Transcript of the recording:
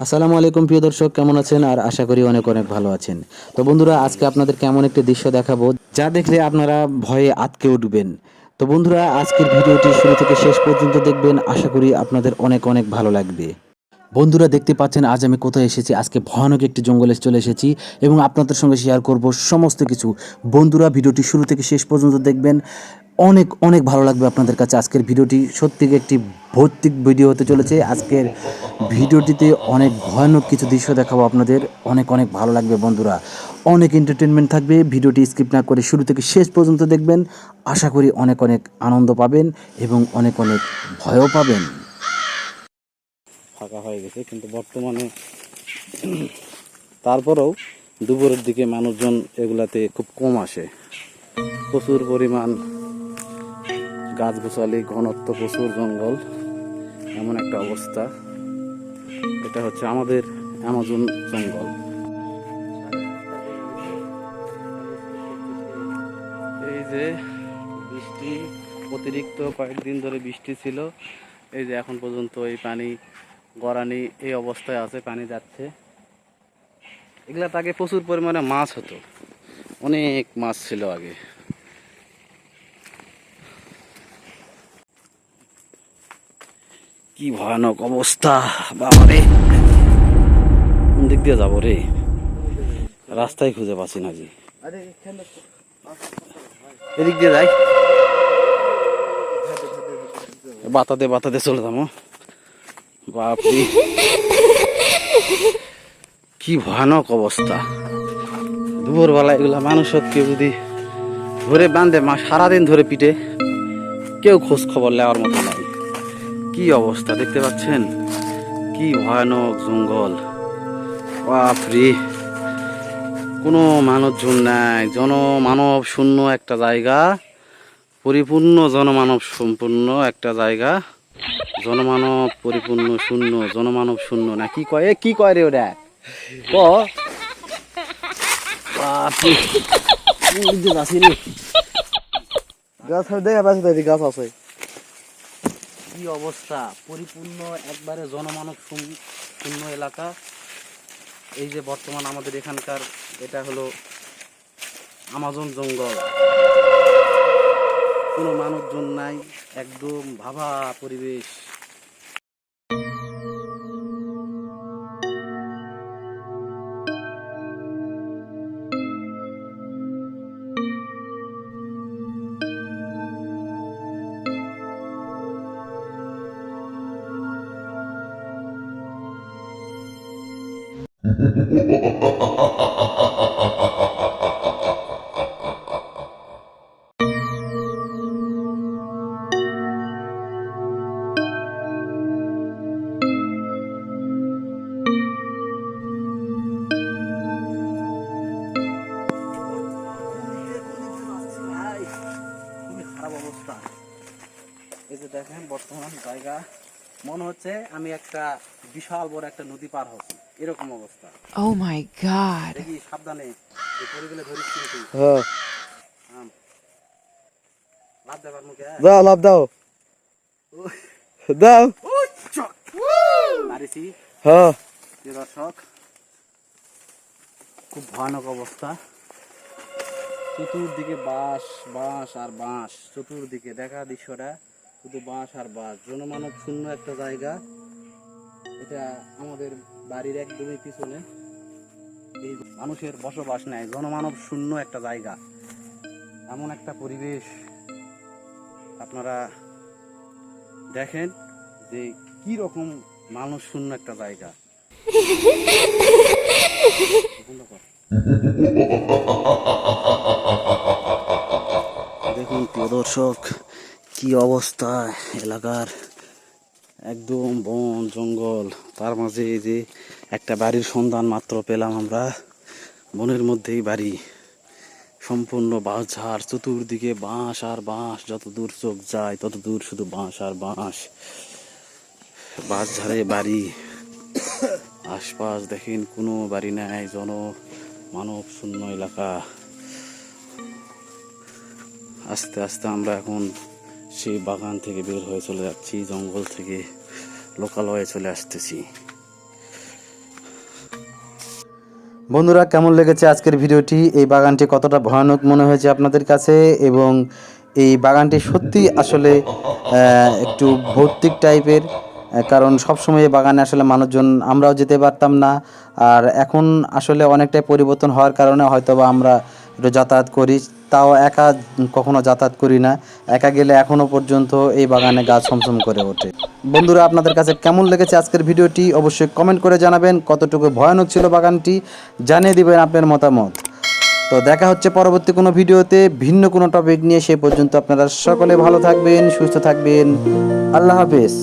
আসসালামু আলাইকুম প্রিয় দর্শক, কেমন আছেন? আর আশা করি অনেক অনেক ভালো আছেন। তো বন্ধুরা, আজকে আপনাদের কেমন একটি দৃশ্য দেখাবো, যা দেখলে আপনারা ভয়ে আটকে উঠবেন। তো বন্ধুরা, আজকের ভিডিওটি শুরু থেকে শেষ পর্যন্ত দেখবেন, আশা করি আপনাদের অনেক অনেক ভালো লাগবে। বন্ধুরা, দেখতে পাচ্ছেন, আজ আমি কোথায় এসেছি? আজকে ভয়ানক একটি জঙ্গলে চলে এসেছি এবং আপনাদের সঙ্গে শেয়ার করব সমস্ত কিছু। বন্ধুরা, ভিডিওটি শুরু থেকে শেষ পর্যন্ত দেখবেন। অনেক অনেক ভালো লাগবে আপনাদের কাছে। আজকের ভিডিওটি সত্যি একটি ভৌতিক ভিডিও হতে চলেছে। আজকের ভিডিওটিতে অনেক ভয়ানক কিছু দৃশ্য দেখাবো আপনাদের। অনেক অনেক ভালো লাগবে বন্ধুরা। অনেক এন্টারটেনমেন্ট থাকবে। ভিডিওটি স্কিপ না করে শুরু থেকে শেষ পর্যন্ত দেখবেন। আশা করি অনেক অনেক আনন্দ পাবেন এবং অনেক অনেক ভয়ও পাবেন। ফাঁকা হয়ে গেছে, কিন্তু বর্তমানে তারপরেও দুপুরের দিকে মানুষজন এগুলাতে খুব কম আসে। প্রচুর পরিমাণ গাছগাছালি, ঘনত্ব প্রচুর জঙ্গল, এমন একটা অবস্থা। এটা হচ্ছে আমাদের অ্যামাজন জঙ্গল। এই যে বৃষ্টি, অতিরিক্ত কয়েকদিন ধরে বৃষ্টি ছিল। এই যে এখন পর্যন্ত এই পানি গড়ানি, এই অবস্থায় আছে, পানি যাচ্ছে। এগুলাতে আগে প্রচুর পরিমাণে মাছ হতো। অনেক মাছ ছিল আগে। কি ভয়ানক অবস্থা বাবারে। কোন দিক দিয়ে যাব রে? রাস্তায় খুঁজে পাচ্ছি না জি এদিক দিয়ে যাই। বাতাতে বাতাতে চলে যাব। বাপরে। কি ভয়ানক অবস্থা। দুপুরবেলা এগুলা কেউ যদি ধরে বাঁধে মা সারাদিন ধরে পিটে কেউ খোঁজ খবর নেওয়ার মতো অবস্থা দেখতে পাচ্ছেন? কি ভয়ানক জঙ্গল। বাপরে কোনো মানুষজন নাই, জনমানব শূন্য একটা জায়গা, পরিপূর্ণ জনমানব সম্পূর্ণ একটা জায়গা। জনমানব পরিপূর্ণ শূন্য, জনমানব শূন্য না, কি কয়? কি কয় রে ওটা ক? গাছ দেখা পাচ্ছে গাছ আছে। কি অবস্থা? পরিপূর্ণ একবারে জনমানব শূন্য এলাকা। এই যে বর্তমান আমাদের এখানকার, এটা হলো আমাজন জঙ্গল। কোনো মানুষজন নাই, একদম ভাবা পরিবেশ। দেখেন বর্তমান জায়গা। মনে হচ্ছে আমি একটা বিশাল বড় একটা নদী পার হচ্ছি। এরকম অবস্থা। Oh my god. দেখি সাবধানে। এই পড়ে গেলে ধরিস কিন্তু হ্যাঁ। লাভ দেবার মুখে দাও লাভ দাও। দাও। মারিছি হ্যাঁ। দর্শক খুব ভয়ানক অবস্থা। চতুর্দিকে বাঁশ বাঁশ আর বাঁশ। চতুর্দিকে দেখা দৃশ্যটা শুধু বাঁশ আর বাঁশ। জনমানব শূন্য একটা জায়গা। এটা আমাদের বাড়ির একদমই পিছনে। এই মানুষের বসবাস নেই জনমানব শূন্য একটা জায়গা। এমন একটা পরিবেশ। আপনারা দেখেন যে কি রকম মানুষ শূন্য একটা জায়গা। দেখুন প্রদর্শক কি অবস্থা এলাকার? একদম বন, জঙ্গল, তার মাঝে এই যে একটা বাড়ির সন্ধান মাত্র পেলাম আমরা। বনের মধ্যেই বাড়ি। সম্পূর্ণ বাঁশ ঝাড় চতুর্দিকে বাঁশ আর বাঁশ যত দূর চোখ যায় তত দূর শুধু বাঁশ আর বাঁশ। বাঁশ ঝাড়ে বাড়ি। আশপাশ দেখেন কোনো বাড়ি নাই, জন মানব শূন্য এলাকা। আস্তে আস্তে আমরা এখন সেই বাগান থেকে বের হয়ে চলে যাচ্ছি, জঙ্গল থেকে। লোকালয়ে চলে আসতেছি। বন্ধুরা, কেমন লেগেছে আজকের ভিডিওটি? এই বাগানটি কতটা ভয়ানক মনে হয়েছে আপনাদের কাছে? এবং এই বাগানটি সত্যি আসলে একটু ভৌতিক টাইপের কারণ সবসময় এই বাগানে আসলে মানুষজন, আমরাও যেতে পারতাম না। আর এখন আসলে অনেকটাই পরিবর্তন হওয়ার কারণে হয়তো বা আমরা একটু যাতায়াত করি। তাও একা কখনো যাতায়াত করি না। একা গেলে এখনও পর্যন্ত এই বাগানে গাছ ছমছম করে ওঠে। বন্ধুরা, আপনাদের কাছে কেমন লেগেছে আজকের ভিডিওটি? অবশ্যই কমেন্ট করে জানাবেন কতটুকু ভয়ানক ছিল বাগানটি। জানিয়ে দিবেন আপনার মতামত। তো দেখা হচ্ছে পরবর্তী কোনো ভিডিওতে ভিন্ন কোনো টপিক নিয়ে। সে পর্যন্ত আপনারা সকলে ভালো থাকবেন, সুস্থ থাকবেন। আল্লাহ হাফেজ।